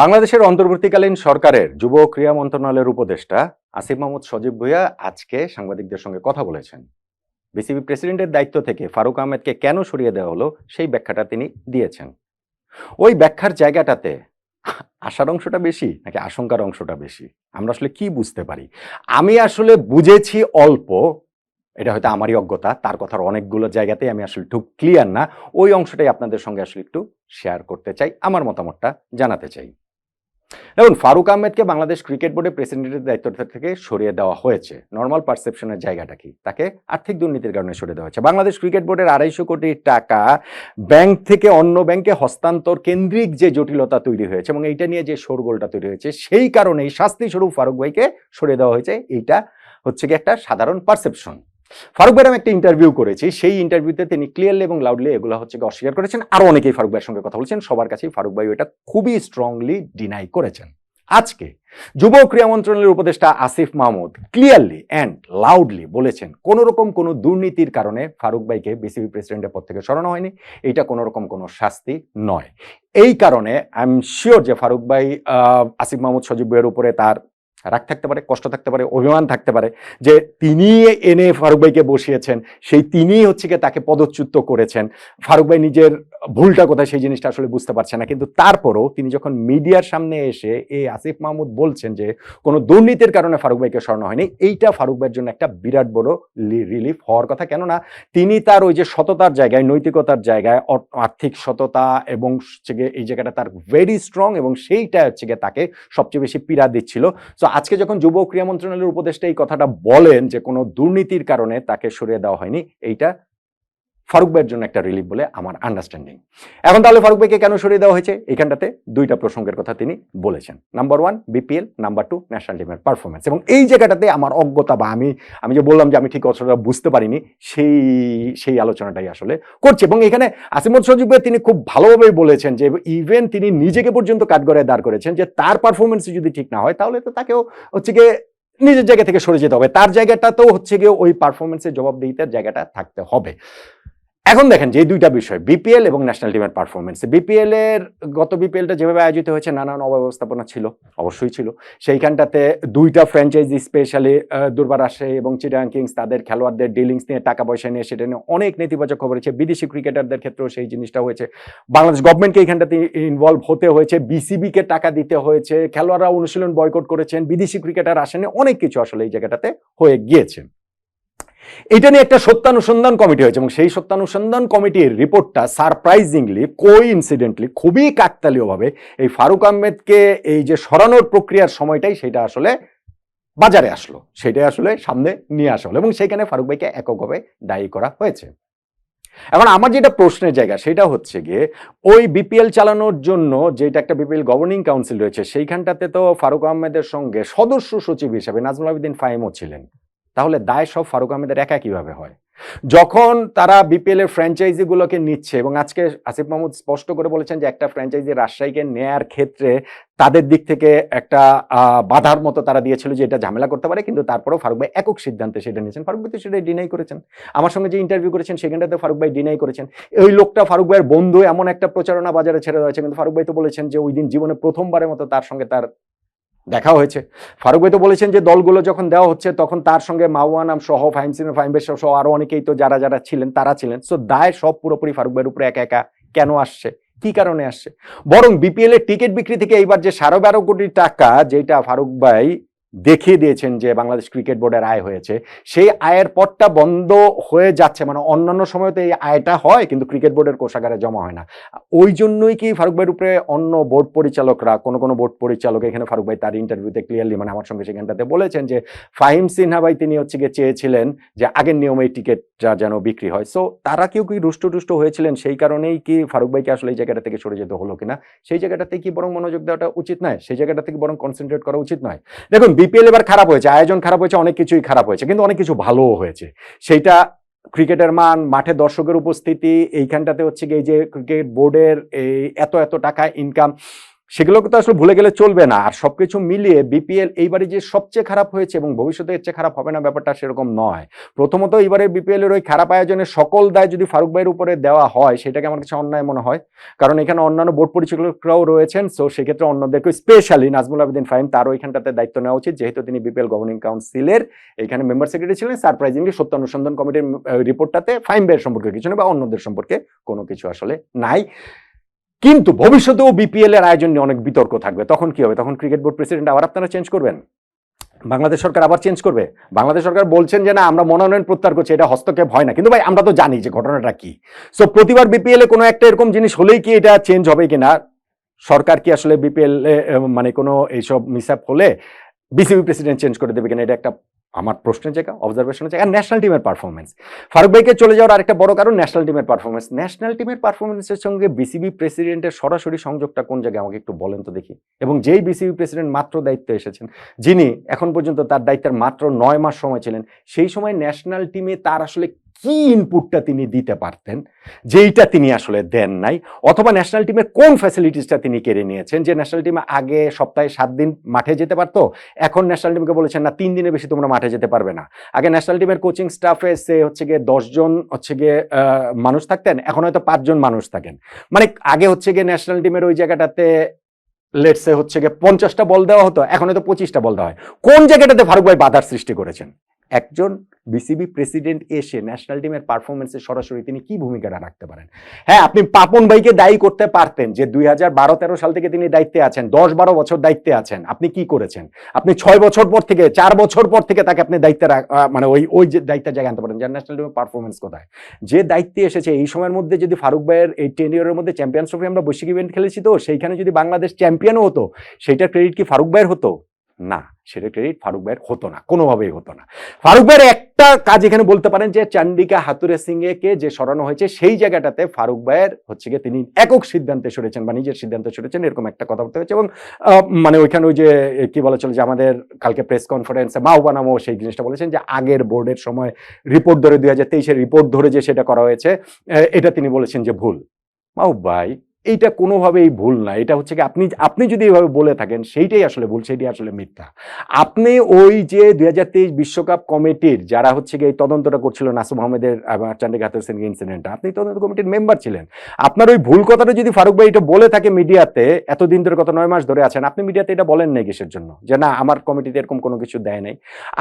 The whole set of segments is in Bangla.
বাংলাদেশের অন্তর্বর্তীকালীন সরকারের যুব ক্রীড়া মন্ত্রণালয়ের উপদেষ্টা আসিফ মাহমুদ সজীব ভুইয়া আজকে সাংবাদিকদের সঙ্গে কথা বলেছেন। বিসিবি প্রেসিডেন্টের দায়িত্ব থেকে ফারুক আহমেদকে কেন সরিয়ে দেওয়া হলো সেই ব্যাখ্যাটা তিনি দিয়েছেন। ওই ব্যাখ্যার জায়গাটাতে আশার অংশটা বেশি নাকি আশঙ্কার অংশটা বেশি? আমরা আসলে কি বুঝতে পারি? আমি আসলে বুঝেছি অল্প, এটা হয়তো আমারই অজ্ঞতা, তার কথার অনেকগুলো জায়গাতেই আমি আসলে একটু ক্লিয়ার না। ওই অংশটাই আপনাদের সঙ্গে আসলে একটু শেয়ার করতে চাই, আমার মতামতটা জানাতে চাই। দেখুন, ফারুক আহমেদকে বাংলাদেশ ক্রিকেট বোর্ডের প্রেসিডেন্টের দায়িত্ব থেকে সরিয়ে দেওয়া হয়েছে। নর্মাল পারসেপশনের জায়গাটা কি? তাকে আর্থিক দুর্নীতির কারণে সরিয়ে দেওয়া হয়েছে। বাংলাদেশ ক্রিকেট বোর্ডের আড়াইশো কোটি টাকা ব্যাংক থেকে অন্য ব্যাংকে হস্তান্তর কেন্দ্রিক যে জটিলতা তৈরি হয়েছে এবং এইটা নিয়ে যে শোরগোলটা তৈরি হয়েছে, সেই কারণেই শাস্তি স্বরূপ ফারুক ভাইকে সরিয়ে দেওয়া হয়েছে। এইটা হচ্ছে কি একটা সাধারণ পারসেপশন ফারুক ভাইয়ের আমি একটা ইন্টারভিউ করেছি। সেই ইন্টারভিউতে তিনি ক্লিয়ারলি এবং লাউডলি এগুলো হচ্ছে অস্বীকার করেছেন। আরও অনেকেই ফারুক ভাইয়ের সঙ্গে কথা বলছেন। সবার কাছেই ফারুক ভাই এটা খুবই স্ট্রংলি ডিনাই করেছেন। আজকে যুব ক্রীড়া মন্ত্রণালয়ের উপদেষ্টা Asif Mahmud clearly and loudly বলেছেন কোন রকম কোনো দুর্নীতির কারণে ফারুক ভাইকে বিসিবি প্রেসিডেন্টের পদ থেকে সরানো হয়নি। এটা কোনো রকম কোনো শাস্তি নয়। এই কারণে আই এম শিওর যে ফারুক ভাই আসিফ মাহমুদ সজীব ভাইয়ের উপরে তার রাগ থাকতে পারে, কষ্ট থাকতে পারে, অভিমান থাকতে পারে, যে তিনি এনে ফারুক ভাইকে বসিয়েছেন, সেই তিনি হচ্ছে গিয়ে তাকে পদচ্যুত করেছেন। ফারুক ভাই নিজের ভুলটা কোথায় সেই জিনিসটা আসলে বুঝতে পারছে না, কিন্তু তারপরও তিনি যখন মিডিয়ার সামনে এসে এই আসিফ মাহমুদ বলছেন যে কোনো দুর্নীতির কারণে ফারুক ভাইকে সরানো হয়নি, এইটা ফারুক ভাইয়ের জন্য একটা বিরাট বড় রিলিফ হওয়ার কথা। কেননা তিনি তার ওই যে সততার জায়গায়, নৈতিকতার জায়গায় আর্থিক সততা এবং হচ্ছে গিয়ে এই জায়গাটা তার ভেরি স্ট্রং এবং সেইটা হচ্ছে গিয়ে তাকে সবচেয়ে বেশি পীড়া দিচ্ছিল। সো আজকে যখন যুব ক্রিয়া মন্ত্রণালয়ের উপদেষ্টা এই কথাটা বলেন যে কোনো দুর্নীতির কারণে তাকে সরিয়ে দেওয়া হয়নি, এইটা ফারুক ভাইয়ের জন্য একটা রিলিফ বলে আমার আন্ডারস্ট্যান্ডিং এখন তাহলে ফারুক ভাইকে কেন সরিয়ে দেওয়া হয়েছে? এখানটাতে দুইটা প্রসঙ্গের কথা তিনি বলেছেন। Number one BPL number two national টিমের পারফরমেন্স এবং এই জায়গাটাতে আমার অজ্ঞতা বা আমি আমি যে বললাম যে আমি ঠিক অতটা বুঝতে পারিনি, সেই সেই আলোচনাটাই আসলে করছে। এবং এখানে আসিমত সজীব ভাই তিনি খুব ভালোভাবেই বলেছেন যে ইভেন তিনি নিজেকে পর্যন্ত কাঠগড়ায় দাঁড় করেছেন যে তার পারফরমেন্স যদি ঠিক না হয়, তাহলে তো তাকেও হচ্ছে গিয়ে নিজের জায়গা থেকে সরে যেতে হবে। তার জায়গাটাতেও হচ্ছে গিয়ে ওই পারফরমেন্সের জবাবদিহিতার জায়গাটা থাকতে হবে। এখন দেখেন যে দুইটা বিষয় বিপিএল এবং ন্যাশনাল টিমের পারফরমেন্স বিপিএল এর, গত বিপিএলটা যেভাবে আয়োজিত হয়েছে, নানান অব্যবস্থাপনা ছিল, অবশ্যই ছিল। সেইখানটাতে দুইটা ফ্র্যাঞ্চাইজি স্পেশালি দুর্বার আসে এবং চিটাং কিংস তাদের খেলোয়াড়দের ডিলিংস নিয়ে টাকা পয়সা নিয়ে সেটা নিয়ে অনেক নেতিবাচক খবর হয়েছে বিদেশি ক্রিকেটারদের ক্ষেত্রেও সেই জিনিসটা হয়েছে। বাংলাদেশ গভর্নমেন্টকে এইখানটাতে ইনভলভ হতে হয়েছে বিসিবিকে টাকা দিতে হয়েছে, খেলোয়াড়রা অনুশীলন বয়কট করেছেন, বিদেশি ক্রিকেটার আসেনি, অনেক কিছু আসলে এই জায়গাটাতে হয়ে গিয়েছে। এটা নিয়ে একটা সত্যানুসন্ধান কমিটি হয়েছে এবং সেই সত্যানুসন্ধান কমিটির রিপোর্টটা সারপ্রাইজিংলি কো ইনসিডেন্টলি খুবই কাকতালীয়ভাবে এই ফারুক আহমেদকে এই যে সরানোর প্রক্রিয়ার সময়টাই সেটা আসলে বাজারে আসলো। সেটাই আসলে সামনে নিয়ে আসা হলো এবং সেখানে ফারুক ভাইকে এককভাবে দায়ী করা হয়েছে। এখন আমার যেটা প্রশ্নের জায়গা সেটা হচ্ছে গিয়ে, ওই বিপিএল চালানোর জন্য যেটা একটা বিপিএল গভর্নিং কাউন্সিল রয়েছে, সেইখানটাতে তো ফারুক আহমেদের সঙ্গে সদস্য সচিব হিসাবে নাজমুল আবেদিন ফাহিমও ছিলেন। তাহলে দায় সব ফারুক আহমেদের একা কীভাবে হয়? যখন তারা বিপিএল এর ফ্র্যাঞ্চাইজি গুলোকে নিচ্ছে এবং আজকে আসিফ মাহমুদ স্পষ্ট করে বলেছেন যে একটা ফ্র্যাঞ্চাইজি রাজশাহীকে নেয়ার ক্ষেত্রে তাদের দিক থেকে একটা বাধার মতো তারা দিয়েছিল যে এটা ঝামেলা করতে পারে, কিন্তু তারপরেও ফারুক ভাই একক সিদ্ধান্তে সেটা নিয়েছেন। ফারুক ভাই তো সেটা ডিনাই করেছেন। আমার সঙ্গে যে ইন্টারভিউ করেছেন সেখানটাতে ফারুক ভাই ডিনাই করেছেন। ওই লোকটা ফারুক ভাইয়ের বন্ধু এমন একটা প্রচারণা বাজারে ছেড়ে হয়েছে কিন্তু ফারুক ভাই তো বলেছেন যে ওই দিন জীবনে প্রথমবারের মতো তার সঙ্গে তার দেখা হয়েছে। ফারুক ভাই তো বলেছেন যে দলগুলো যখন দেওয়া হচ্ছে তখন তার সঙ্গে মাওয়ানাম সহ ফাইম সিন ফাইম বেশ সহ আরও অনেকেই তো যারা যারা ছিলেন তারা ছিলেন। সো দায় সব পুরোপুরি ফারুক ভাইয়ের উপরে একা একা কেন আসছে? কি কারণে আসছে? বরং বিপিএল এর টিকিট বিক্রি থেকে এইবার যে সাড়ে বারো কোটি টাকা যেটা ফারুক ভাই দেখিয়ে দিয়েছেন যে বাংলাদেশ ক্রিকেট বোর্ডের আয় হয়েছে। সেই আয়ের পথটা বন্ধ হয়ে যাচ্ছে। মানে অন্যান্য সময় তো এই আয়টা হয়, কিন্তু ক্রিকেট বোর্ডের কোষাগারে জমা হয় না। ওই জন্যই কি ফারুক ভাইয়ের উপরে অন্য বোর্ড পরিচালকরা, কোনো কোনো বোর্ড পরিচালক, এখানে ফারুক ভাই তার ইন্টারভিউতে ক্লিয়ারলি মানে আমার সঙ্গে সেখানটাতে বলেছেন যে, ফাহিম সিনহা ভাই তিনি হচ্ছে গিয়ে চেয়েছিলেন যে আগের নিয়মে এই টিকিটটা যেন বিক্রি হয়। সো তারা কেউ কি রুষ্ট টুষ্ট হয়েছিলেন? সেই কারণেই কি ফারুক ভাইকে আসলে এই জায়গাটা থেকে সরে যেতে হলো কিনা? সেই জায়গাটাতে কি বরং মনোযোগ দেওয়াটা উচিত নয়? সেই জায়গাটা থেকে বরং কনসেন্ট্রেট করা উচিত নয়? দেখুন বিপিএল এবার খারাপ হয়েছে, আয়োজন খারাপ হয়েছে, অনেক কিছুই খারাপ হয়েছে, কিন্তু অনেক কিছু ভালোও হয়েছে। সেইটা ক্রিকেটের মান, মাঠে দর্শকের উপস্থিতি, এইখানটাতে হচ্ছে এই যে ক্রিকেট বোর্ডের এই এত এত টাকা ইনকাম সেগুলোকে তো আসলে ভুলে গেলে চলবে না। আর সবকিছু মিলিয়ে বিপিএল এইবারে যে সবচেয়ে খারাপ হয়েছে এবং ভবিষ্যতে এর চেয়ে খারাপ হবে না ব্যাপারটা সেরকম নয়। প্রথমত এইবারে বিপিএল এর ওই খারাপ আয়োজনের সকল দায় যদি ফারুক ভাইয়ের উপরে দেওয়া হয়, সেটাকে আমার কাছে অন্যায় মনে হয়। কারণ এখানে অন্যান্য বোর্ড পরিচালকরাও রয়েছেন সো সেক্ষেত্রে অন্যদেরকে স্পেশালি নাজমুল আবেদিন ফাহিম তারও এখানটাতে দায়িত্ব নেওয়া উচিত। যেহেতু তিনি বিপিএল গভর্নিং কাউন্সিলের এখানে মেম্বার সেক্রেটারি ছিলেন সারপ্রাইজিংলি সত্য অনুসন্ধান কমিটির রিপোর্টটাতে ফাইম ভাইয়ের সম্পর্কে কিছু নেই বা অন্যদের সম্পর্কে কোনো কিছু আসলে নাই। কিন্তু ভবিষ্যতেও বিপিএল এর আয়োজন নিয়ে অনেক বিতর্ক থাকবে। তখন কি হবে? তখন ক্রিকেট বোর্ড প্রেসিডেন্ট আবার আপনারা চেঞ্জ করবেন? বাংলাদেশ সরকার আবার চেঞ্জ করবে? বাংলাদেশ সরকার বলছেন যে, না, আমরা মনোনয়ন প্রত্যাহার করছি, এটা হস্তক্ষেপ হয় না। কিন্তু ভাই, আমরা তো জানি যে ঘটনাটা কি। সো প্রতিবার বিপিএল এ কোনো একটা এরকম জিনিস হলেই কি এটা চেঞ্জ হবে কিনা? সরকার কি আসলে বিপিএল মানে কোনো এইসব মিসআপ হলে বিসিবি প্রেসিডেন্ট চেঞ্জ করে দেবে কিনা? এটা একটা আমার প্রশ্নের জায়গা অবজারভেশনের জায়গা ন্যাশনাল টিমের পারফরমেন্স ফারুক ভাইকে চলে যাওয়ার আরেকটা বড় কারণ ন্যাশনাল টিমের পারফরমেন্স ন্যাশনাল টিমের পারফরমেন্সের সঙ্গে বিসিবি প্রেসিডেন্টের সরাসরি সংযোগটা কোন জায়গায় আমাকে একটু বলেন তো দেখি। এবং যেই বিসিবি প্রেসিডেন্ট মাত্র দায়িত্বে এসেছেন, যিনি এখন পর্যন্ত তার দায়িত্বের মাত্র নয় মাস সময় ছিলেন, সেই সময় ন্যাশনাল টিমে তার আসলে কি ইনপুটটা তিনি দিতে পারতেন, যেইটা তিনি আসলে দেন নাই, অথবা ন্যাশনাল টিমের কোন ফ্যাসিলিটিসটা তিনি কেড়ে নিয়েছেন, যে ন্যাশনাল টিমে আগে সপ্তাহে সাত দিন মাঠে যেতে পারতো, এখন ন্যাশনাল টিমকে বলেছেন, না, তিন দিনের বেশি তোমরা মাঠে যেতে পারবে না। আগে ন্যাশনাল টিমের কোচিং স্টাফে সে হচ্ছে গিয়ে দশজন হচ্ছে গিয়ে মানুষ থাকতেন, এখন হয়তো পাঁচজন মানুষ থাকেন। মানে আগে হচ্ছে গিয়ে ন্যাশনাল টিমের ওই জায়গাটাতে লেটসে হচ্ছে গিয়ে পঞ্চাশটা বল দেওয়া হতো, এখন হয়তো পঁচিশটা বল দেওয়া হয়। কোন জায়গাটাতে ফারুক ভাই বাধার সৃষ্টি করেছেন? একজন বিসিবি প্রেসিডেন্ট এসে ন্যাশনাল টিমের পারফরমেন্সে সরাসরি তিনি কি ভূমিকাটা রাখতে পারেন? হ্যাঁ আপনি পাপন ভাইকে দায়ী করতে পারতেন যে দুই হাজার বারো তেরো সাল থেকে তিনি দায়িত্বে আছেন, দশ বারো বছর দায়িত্বে আছেন, আপনি কি করেছেন? আপনি ছয় বছর পর থেকে, চার বছর পর থেকে তাকে আপনি দায়িত্বে মানে ওই ওই যে দায়িত্বের জায়গায় আনতে পারেন, যার ন্যাশনাল টিমের পারফরমেন্স কোথায়? যে দায়িত্বে এসেছে, এই সময়ের মধ্যে যদি ফারুক ভাইয়ের এই টেন ইয়ারের মধ্যে চ্যাম্পিয়ন্স ট্রফি আমরা বৈশ্বিক ইভেন্ট খেলেছি তো, সেইখানে যদি বাংলাদেশ চ্যাম্পিয়নও হতো, সেইটার ক্রেডিট কি ফারুক ভাইয়ের হতো? না, সেটা ক্রেডিট ফারুক ভাইয়ের হতো না, কোনোভাবেই হতো না। ফারুক ভাইয়ের একটা কাজ এখানে বলতে পারেন যে, চান্ডিকা হাতুরে সিং কে যে সরানো হয়েছে, সেই জায়গাটাতে ফারুক ভাইয়ের হচ্ছে গিয়ে তিনি একক সিদ্ধান্তে সরেছেন বা নিজের সিদ্ধান্তে সরেছেন, এরকম একটা কথা বলতে হয়েছে। এবং মানে ওইখানে ওই যে, কি বলা চলে যে, আমাদের কালকে প্রেস কনফারেন্সে মাও বানামো সেই জিনিসটা বলেছেন যে, আগের বোর্ডের সময় রিপোর্ট ধরে দুই হাজার তেইশের রিপোর্ট ধরে যে সেটা করা হয়েছে এটা তিনি বলেছেন যে ভুল। মাও ভাই এইটা কোনোভাবেই ভুল না। এটা হচ্ছে কি আপনি আপনি যদি এইভাবে বলে থাকেন, সেইটাই আসলে ভুল, সেইটাই আসলে মিথ্যা। আপনি ওই যে দুই হাজার তেইশ বিশ্বকাপ কমিটির যারা হচ্ছে গিয়ে এই তদন্তটা করছিল নাসুম আহমেদের চান্ডিকা হাতুর সিং ইনসিডেন্টটা আপনি তদন্ত কমিটির মেম্বার ছিলেন। আপনার ওই ভুল কথাটা যদি ফারুক ভাই এটা বলে থাকে মিডিয়াতে এতদিন ধরে কত নয় মাস ধরে আছেন, আপনি মিডিয়াতে এটা বলেন নাই কিসের জন্য? যে না, আমার কমিটিতে এরকম কোনো কিছু দেয় নাই।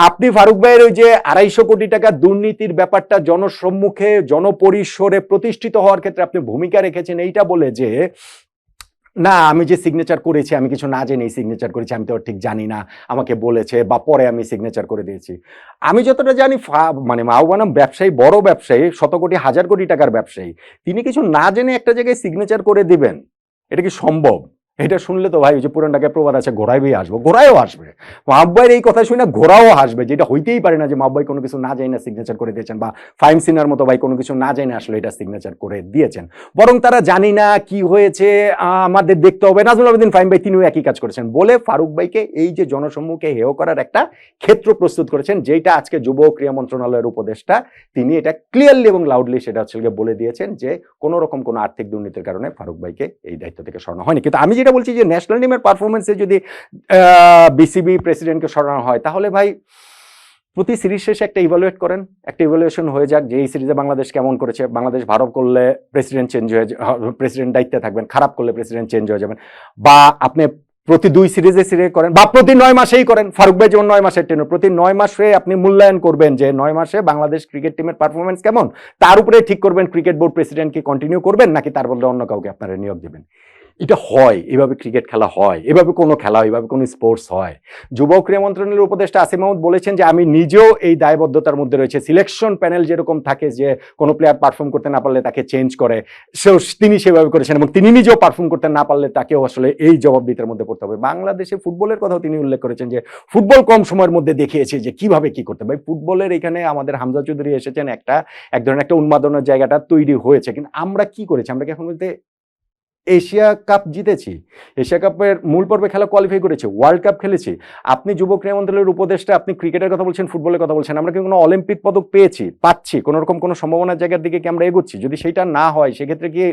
আপনি ফারুক ভাইয়ের ওই যে আড়াইশো কোটি টাকা দুর্নীতির ব্যাপারটা জনসম্মুখে, জনপরিসরে প্রতিষ্ঠিত হওয়ার ক্ষেত্রে আপনি ভূমিকা রেখেছেন, এইটা বলে যে না, আমি যে সিগনেচার করেছি, আমি কিছু না জেনেই সিগনেচার করেছি, আমি তো ঠিক জানি না, আমাকে বলেছে বা পরে আমি সিগনেচার করে দিয়েছি। আমি যতটা জানি মানে মাওবানাম ব্যবসায়ী, বড় ব্যবসায়ী শত কোটি হাজার কোটি টাকার ব্যবসায়ী, তিনি কিছু না জেনে একটা জায়গায় সিগনেচার করে দিবেন? এটা কি সম্ভব? এটা শুনলে তো ভাই ওই যে পুরান ঢাকায় প্রবাদ আছে ঘোড়ায় বেয়ে আসব ঘোড়ায়ও আসবে। মাহবাইয়ের এই কথা শুনে ঘোড়াও হাসবে যেটা হইতেই পারে না যে মাহবাই কোনো কিছু না যাই না সিগনেচার করে দিয়েছেন, বা ফাইম সিনার মতো ভাই কোনো কিছু না যাই না আসলে এটা সিগনেচার করে দিয়েছেন। বরং তারা জানি না কি হয়েছে, আমাদের দেখতে হবে। নাজমুল আবেদিন, ফাইম ভাই তিনিও একই কাজ করেছেন। বলে ফারুক ভাইকে এই যে জনসম্মুখে হেয় করার একটা ক্ষেত্র প্রস্তুত করেছেন যেটা আজকে যুব ক্রিয়া মন্ত্রণালয়ের উপদেষ্টা, তিনি এটা ক্লিয়ারলি এবং লাউডলি সেটা হচ্ছে বলে দিয়েছেন যে কোনো রকম কোনো আর্থিক দুর্নীতির কারণে ফারুক ভাইকে এই দায়িত্ব থেকে সরানো হয়নি। কিন্তু আমি যেটা বলছি যে ন্যাশনাল টিমের পারফরমেন্সে যদি বিসিবি প্রেসিডেন্টকে সরানো হয়, তাহলে ভাই প্রতি সিরিজ শেষে একটা ইভালুয়েট করেন, একটা ইভালুয়েশন হয়ে যাক যে এই সিরিজে বাংলাদেশ কেমন করেছে। বাংলাদেশ ভালো করলে প্রেসিডেন্ট চেঞ্জ হয়ে প্রেসিডেন্ট দায়িত্বে থাকবেন, খারাপ করলে প্রেসিডেন্ট চেঞ্জ হয়ে যাবেন। বা আপনি প্রতি দুই সিরিজে সিরিজ করেন, বা প্রতি নয় মাসেই করেন, ফারুক ভাই যেমন নয় মাসের টেন প্রতি নয় মাসে আপনি মূল্যায়ন করবেন যে নয় মাসে বাংলাদেশ ক্রিকেট টিমের পারফরমেন্স কেমন, তার উপরে ঠিক করবেন ক্রিকেট বোর্ড প্রেসিডেন্ট কি কন্টিনিউ করবেন, নাকি তার বদলে অন্য কাউকে আপনারা নিয়োগ দেবেন। এটা হয় এভাবে ক্রিকেট খেলা হয় এভাবে কোনো খেলা হয়, এভাবে কোনো স্পোর্টস হয়। যুব ক্রীড়া মন্ত্রণালয়ের উপদেষ্টা আসিম মাহমুদ বলেছেন যে আমি নিজেও এই দায়বদ্ধতার মধ্যে রয়েছে। সিলেকশন প্যানেল যেরকম থাকে যে কোনো প্লেয়ার পারফর্ম করতে না পারলে তাকে চেঞ্জ করে সেও তিনি সেভাবে করেছেন এবং তিনি নিজেও পারফর্ম করতে না পারলে তাকেও আসলে এই জবাবদিহিতার মধ্যে পড়তে হবে। বাংলাদেশে ফুটবলের কথাও তিনি উল্লেখ করেছেন যে ফুটবল কম সময়ের মধ্যে দেখিয়েছে যে কীভাবে কি করতে হবে। ফুটবলের এখানে আমাদের হামজা চৌধুরী এসেছেন একটা এক ধরনের একটা উন্মাদনের জায়গাটা তৈরি হয়েছে। কিন্তু আমরা কি করেছি? আমরা কি এখন বলতে এশিয়া কাপ জিতেছি। এশিয়া কাপের মূল পর্বে খেলা কোয়ালিফাই করেছে ওয়ার্ল্ড কাপ খেলেছি। আপনি যুব ক্রীড়া মন্ত্রণালয়ের উপদেষ্টা, আপনি ক্রিকেটের কথা বলছেন ফুটবলের কথা বলছেন, আমরা কি কোনো অলিম্পিক পদক পেয়েছি, পাচ্ছি, কোনোরকম কোনো সম্ভাবনার জায়গার দিকে কি আমরা এগোচ্ছি? যদি সেটা না হয়, সেক্ষেত্রে কি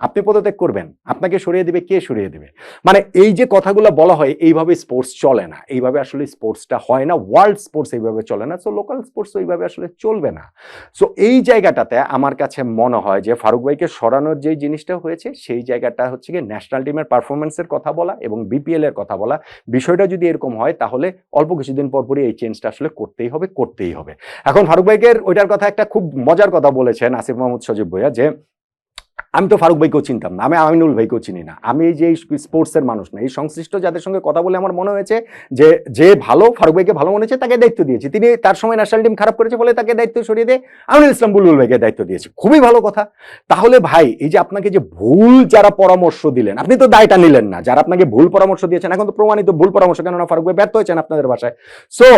আপনি পদত্যাগ করবেন। আপনাকে সরিয়ে দিবে, কে সরিয়ে দিবে? মানে এই যে কথাগুলো বলা হয়, এইভাবে স্পোর্টস চলে না। এইভাবে আসলে স্পোর্টসটা হয় না। ওয়ার্ল্ড স্পোর্টস এইভাবে চলে না। সো লোকাল স্পোর্টস এইভাবে আসলে চলবে না। সো এই জায়গাটাতে আমার কাছে মনে হয় যে ফারুক ভাইকে সরানোর যে জিনিসটা হয়েছে, সেই জায়গাটা হচ্ছে গিয়ে ন্যাশনাল টিমের পারফরমেন্সের কথা বলা এবং বিপিএল এর কথা বলা। বিষয়টা যদি এরকম হয়, তাহলে অল্প কিছুদিন পর পরই এই চেঞ্জটা আসলে করতেই হবে করতেই হবে। এখন ফারুক ভাইকের ওইটার কথা একটা খুব মজার কথা বলেছেন আসিফ মাহমুদ সজীব ভইয়া যে আমি তো ফারুক ভাইকেও চিনতাম না, আমি আমিনুল ভাইকেও চিনি না। আমি যে স্পোর্টসের মানুষ না, এই সংশ্লিষ্ট যাদের সঙ্গে কথা বলে আমার মনে হয়েছে যে যে ভালো ফারুক ভাইকে ভালো মনে হয়েছে তাকে দায়িত্ব দিয়েছি। তিনি তার সময় ন্যাশনাল টিম খারাপ করেছে বলে তাকে দায়িত্ব সরিয়ে দিয়ে আমিনুল ইসলাম বুলবুল ভাইকে দায়িত্ব দিয়েছি। খুবই ভালো কথা। তাহলে ভাই, এই যে আপনাকে যে ভুল যারা পরামর্শ দিলেন, আপনি তো দায়টা নিলেন না, যারা আপনাকে ভুল পরামর্শ দিয়েছেন, এখন তো প্রমাণিত ভুল পরামর্শ, কেননা ফারুক ভাই ব্যর্থ হয়েছেন আপনাদের বাসায়। সো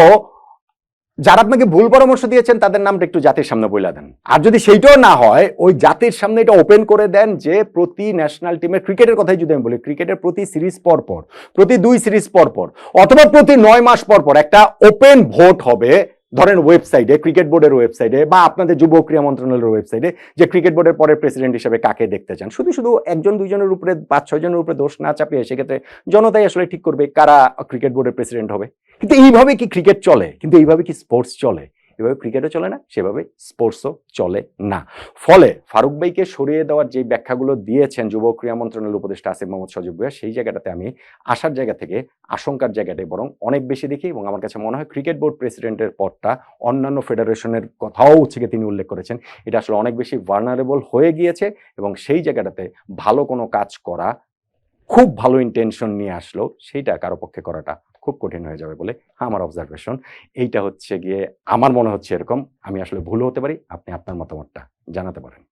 যারা আপনাকে ভুল পরামর্শ দিয়েছেন, তাদের নামটা একটু জাতির সামনে বইলা দেন। আর যদি সেইটাও না হয়, ওই জাতির সামনে এটা ওপেন করে দেন যে প্রতি ন্যাশনাল টিমের ক্রিকেটের কথাই যদি আমি বলি ক্রিকেটের প্রতি সিরিজ পর পর, প্রতি দুই সিরিজ পর পর, অথবা প্রতি নয় মাস পর পর একটা ওপেন ভোট হবে, ধরেন ওয়েবসাইটে ক্রিকেট বোর্ডের ওয়েবসাইটে বা আপনাদের যুব ক্রীড়া মন্ত্রণালয়ের ওয়েবসাইটে যে ক্রিকেট বোর্ডের পরের প্রেসিডেন্ট হিসেবে কাকে দেখতে চান। শুধু শুধু একজন, দুইজনের উপরে, পাঁচ ছয় জনের উপরে দোষ না চাপিয়ে, সেক্ষেত্রে জনতাই আসলে ঠিক করবে কারা ক্রিকেট বোর্ডের প্রেসিডেন্ট হবে। কিন্তু এইভাবে কি ক্রিকেট চলে? কিন্তু এইভাবে কি স্পোর্টস চলে? এভাবে ক্রিকেটও চলে না, সেভাবে স্পোর্টসও চলে না। ফলে ফারুক ভাইকে সরিয়ে দেওয়ার যে ব্যাখ্যাগুলো দিয়েছেন যুব ক্রীড়া মন্ত্রণালয়ের উপদেষ্টা আসিফ মোহাম্মদ সজিব ভুইয়া, সেই জায়গাটাতে আমি আসার জায়গা থেকে আশঙ্কার জায়গাটাই বরং অনেক বেশি দেখি এবং আমার কাছে মনে হয় ক্রিকেট বোর্ড প্রেসিডেন্টের পদটা অন্যান্য ফেডারেশনের কথাও হচ্ছে তিনি উল্লেখ করেছেন। এটা আসলে অনেক বেশি ভার্নারেবল হয়ে গিয়েছে এবং সেই জায়গাটাতে ভালো কোনো কাজ করা খুব ভালো ইন্টেনশন নিয়ে আসলো, সেইটা কারও পক্ষে করাটা খুব কঠিন হয়ে যাবে বলে আমার অবজারভেশন এইটা হচ্ছে গিয়ে, আমার মনে হচ্ছে এরকম। আমি আসলে ভুল হতে পারি, আপনি আপনার মতামতটা জানাতে পারেন।